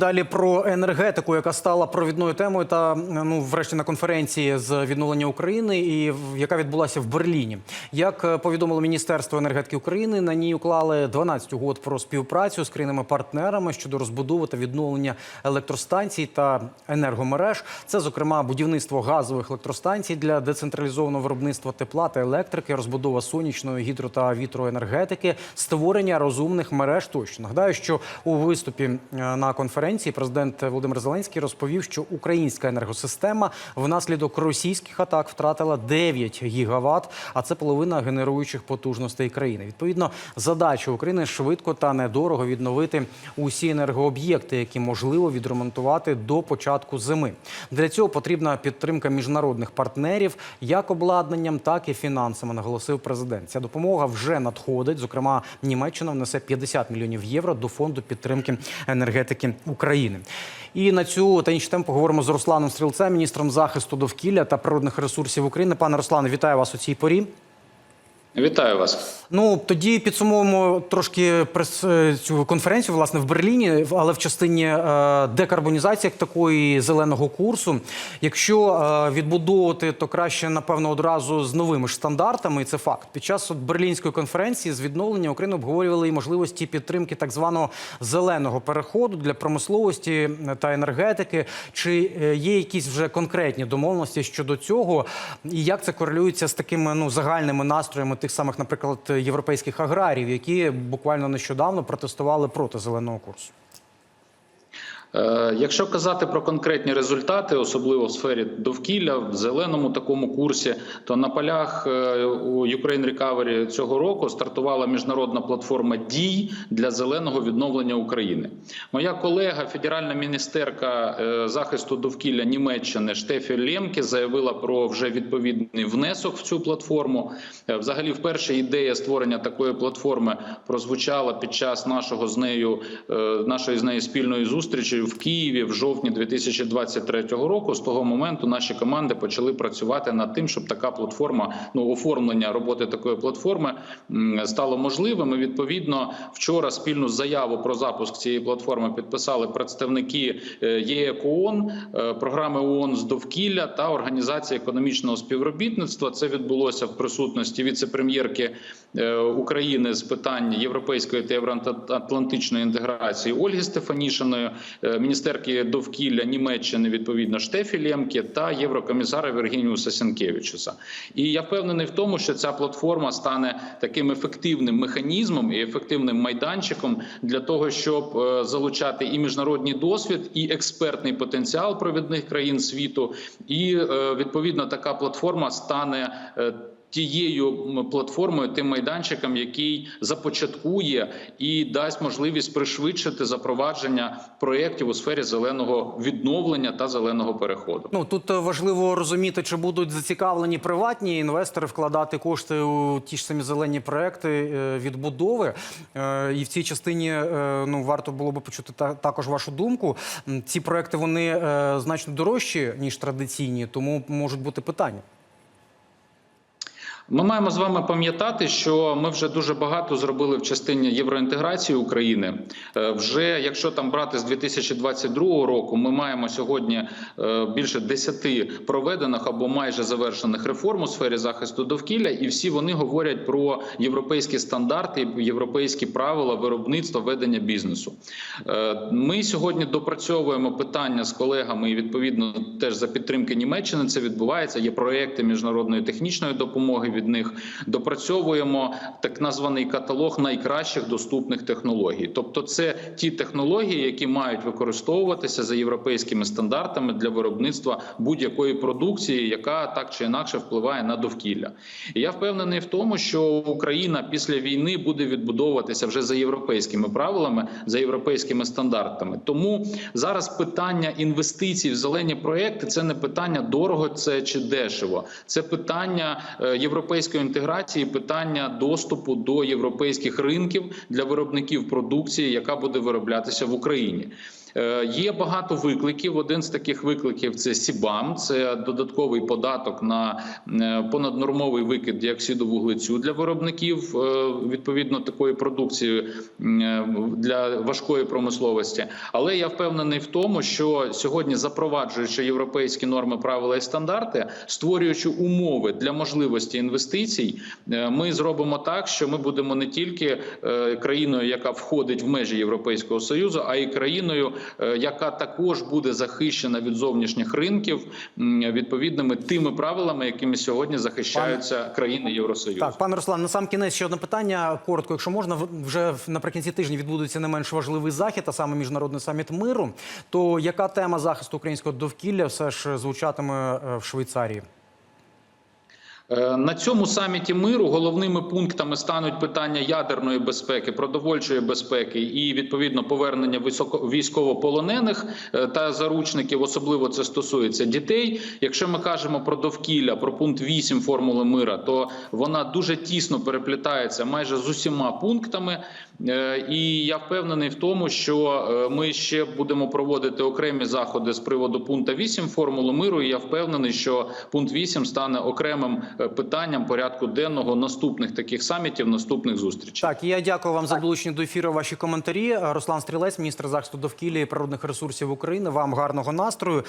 Далі про енергетику, яка стала провідною темою, та ну, врешті на конференції з відновлення України, і яка відбулася в Берліні. Як е, повідомило Міністерство енергетики України, на ній уклали 12 угод про співпрацю з країнами-партнерами щодо розбудови та відновлення електростанцій та енергомереж. Це, зокрема, будівництво газових електростанцій для децентралізованого виробництва тепла та електрики, розбудова сонячної гідро та вітроенергетики, створення розумних мереж. Тощо нагадаю, що у виступі е, на конференції президент Володимир Зеленський розповів, що українська енергосистема внаслідок російських атак втратила 9 гігават, а це половина генеруючих потужностей країни. Відповідно, задача України швидко та недорого відновити усі енергооб'єкти, які можливо відремонтувати до початку зими. Для цього потрібна підтримка міжнародних партнерів як обладнанням, так і фінансами, наголосив президент. Ця допомога вже надходить. Зокрема, Німеччина внесе 50 мільйонів євро до фонду підтримки енергетики України. І на цю та інші теми поговоримо з Русланом Стрілцем, міністром захисту довкілля та природних ресурсів України. Пане Руслане, вітаю вас у цій порі. Вітаю вас. Ну тоді підсумуємо трошки прес е, цю конференцію, власне, в Берліні, але в частині е, декарбонізації як такої зеленого курсу. Якщо е, відбудовувати, то краще напевно одразу з новими ж стандартами. І це факт. Під час от берлінської конференції з відновлення України обговорювали і можливості підтримки так званого зеленого переходу для промисловості та енергетики. Чи є якісь вже конкретні домовленості щодо цього, і як це корелюється з такими ну загальними настроями тих самих, наприклад, європейських аграрів, які буквально нещодавно протестували проти зеленого курсу? Е, Якщо казати про конкретні результати, особливо в сфері довкілля, в зеленому такому курсі, то на полях е, у Ukraine Recovery цього року стартувала міжнародна платформа дій для зеленого відновлення України. Моя колега, федеральна міністерка е, захисту довкілля Німеччини Штефі Лємке заявила про вже відповідний внесок в цю платформу. Взагалі, вперше ідея створення такої платформи прозвучала під час нашого з нею нашої з нею спільної зустрічі в Києві в жовтні 2023 року. З того моменту наші команди почали працювати над тим, щоб така платформа, ну оформлення роботи такої платформи стало можливим. І відповідно вчора спільну заяву про запуск цієї платформи підписали представники е, ЄЕК ООН, е, програми ООН з довкілля та організації економічного співробітництва. Це відбулося в присутності віце-прем'єрки України з питань європейської та євроатлантичної інтеграції Ольги Стефанішиної, е, міністерки довкілля Німеччини відповідно Штефі Лємке та єврокомісара Вергініуса Сенкевичуса. І я впевнений в тому, що ця платформа стане таким ефективним механізмом і ефективним майданчиком для того, щоб е, залучати і міжнародний досвід, і експертний потенціал провідних країн світу. І е, відповідно така платформа стане. Тією платформою, тим майданчиком, який започаткує і дасть можливість пришвидшити запровадження проєктів у сфері зеленого відновлення та зеленого переходу. Ну тут е, важливо розуміти, чи будуть зацікавлені приватні інвестори вкладати кошти у ті ж самі зелені проекти е, відбудови. Е, І в цій частині ну варто було би почути та- також вашу думку. Ці проекти вони значно дорожчі ніж традиційні, тому можуть бути питання. Ми маємо з вами пам'ятати, що ми вже дуже багато зробили в частині євроінтеграції України. Е, Вже якщо там брати з 2022 року, ми маємо сьогодні е, більше 10 проведених або майже завершених реформ у сфері захисту довкілля, і всі вони говорять про європейські стандарти, європейські правила виробництва ведення бізнесу. Е, Ми сьогодні допрацьовуємо питання з колегами, і відповідно теж за підтримки Німеччини це відбувається. Є проекти міжнародної технічної допомоги від них. Допрацьовуємо так названий каталог найкращих доступних технологій. Тобто, це ті технології, які мають використовуватися за європейськими стандартами для виробництва будь-якої продукції, яка так чи інакше впливає на довкілля. І я впевнений в тому, що Україна після війни буде відбудовуватися вже за європейськими правилами, за європейськими стандартами. Тому зараз питання інвестицій в зелені проекти це не питання дорого це чи дешево. Це питання е, європейської інтеграції, питання доступу до європейських ринків для виробників продукції, яка буде вироблятися в Україні. Е, Є багато викликів. Один з таких викликів це СІБАМ, це додатковий податок на е, понаднормовий викид діоксиду вуглецю для виробників е, відповідно такої продукції для важкої промисловості. Але я впевнений в тому, що сьогодні запроваджуючи європейські норми, правила і стандарти, створюючи умови для можливості інвестицій, ми зробимо так, що ми будемо не тільки країною, яка входить в межі Європейського союзу, а й країною, яка також буде захищена від зовнішніх ринків відповідними тими правилами, якими сьогодні захищаються країни Євросоюзу. Так, пане Руслан, на сам кінець ще одне питання. Коротко, якщо можна, вже наприкінці тижня відбудеться не менш важливий захід, а саме міжнародний саміт миру. То яка тема захисту українського довкілля все ж звучатиме е, в Швейцарії? Е, На цьому саміті миру головними пунктами стануть питання ядерної безпеки, продовольчої безпеки і відповідно повернення військовополонених е, та заручників. Особливо це стосується дітей. Якщо ми кажемо про довкілля, про пункт 8 формули мира, то вона дуже тісно переплітається майже з усіма пунктами. Е, І я впевнений в тому, що ми ще будемо проводити окремі заходи з приводу пункту 8 формули миру. І я впевнений, що пункт 8 стане окремим питанням порядку денного наступних таких самітів, наступних зустрічей. Так, я дякую вам за долучення до ефіру. Ваші коментарі. Руслан Стрілець, міністр захисту довкілля і природних ресурсів України. Вам гарного настрою.